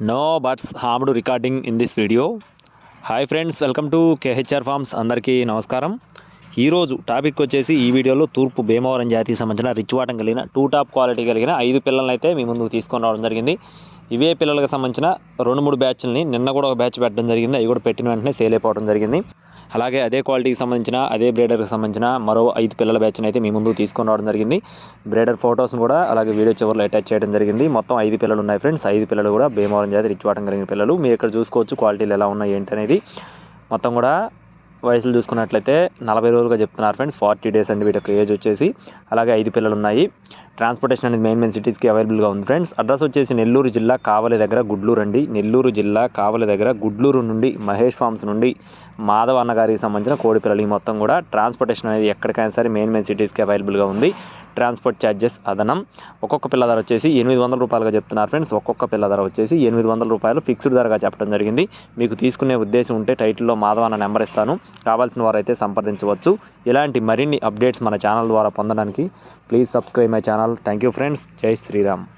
No buts harmed recording in this video hi friends welcome to KHR farms అందరికీ నమస్కారం. ఈరోజు topic వచ్చేసి ఈ వీడియోలో తూర్పు భీమవరం జాతికి సంబంధించిన రిచ్ వాటం కలిగిన టూ టాప్ క్వాలిటీ కలిగిన ఐదు పిల్లల్ని అయితే మీ ముందుకు తీసుకొని రావడం జరిగింది. ఇవే పిల్లలకు సంబంధించిన రెండు మూడు బ్యాచ్లని నిన్న కూడా ఒక బ్యాచ్ పెట్టడం జరిగింది. అవి కూడా పెట్టిన వెంటనే సేల్ అయిపోవడం జరిగింది. అలాగే అదే క్వాలిటీకి సంబంధించిన అదే బ్రేడర్కి సంబంధించిన మరో ఐదు పిల్లల బ్యాచ్ని అయితే మీ ముందు తీసుకొని రావడం జరిగింది. బ్రేడర్ ఫొటోస్ని కూడా అలాగే వీడియో చివరిలో అటాచ్ చేయడం జరిగింది. మొత్తం ఐదు పిల్లలు ఉన్నాయి ఫ్రెండ్స్. ఐదు పిల్లలు కూడా భీమవరం జాతి రిచ్ వాటం కలిగిన పిల్లలు. మీరు ఇక్కడ చూసుకోవచ్చు క్వాలిటీలు ఎలా ఉన్నాయి ఏంటనేది. మొత్తం కూడా వయసులు చూసుకున్నట్లయితే నలభై రోజులుగా చెప్తున్నారు ఫ్రెండ్స్ ఫార్టీ డేస్ అండి వీటికి ఏజ్ వచ్చేసి. అలాగే ఐదు పిల్లలు ఉన్నాయి ట్రాన్స్పోర్టేషన్ అనేది మెయిన్ మెయిన్ సిటీస్కి అవైలబుల్గా ఉంది ఫ్రెండ్స్ అడ్రస్ వచ్చేసి నెల్లూరు జిల్లా కావలి దగ్గర గుడ్లూరు అండి. నెల్లూరు జిల్లా కావలి దగ్గర గుడ్లూరు నుండి మహేష్ ఫార్మ్స్ నుండి మాధవ అన్న గారికి సంబంధించిన కోడి పిల్లలు ఈ మొత్తం కూడా. ట్రాన్స్పోర్టేషన్ అనేది ఎక్కడికైనా సరే మెయిన్ మెయిన్ సిటీస్కి అవైలబుల్గా ఉంది. ట్రాన్స్పోర్ట్ ఛార్జెస్ అదనం. ఒక్కొక్క పిల్ల ధర వచ్చేసి ఎనిమిది వందల రూపాయలుగా చెప్తున్నారు ఫ్రెండ్స్. ఒక్కొక్క పిల్ల ధర వచ్చేసి ఎనిమిది వందల రూపాయలు ఫిక్స్డ్ ధరగా చెప్పడం జరిగింది. మీకు తీసుకునే ఉద్దేశం ఉంటే టైటిల్లో మాధవ అన్న నెంబర్ ఇస్తాను. కావాల్సిన వారైతే సంప్రదించవచ్చు. ఇలాంటి మరిన్ని అప్డేట్స్ మన ఛానల్ ద్వారా పొందడానికి please subscribe my channel. Thank you friends. Jai Shriram.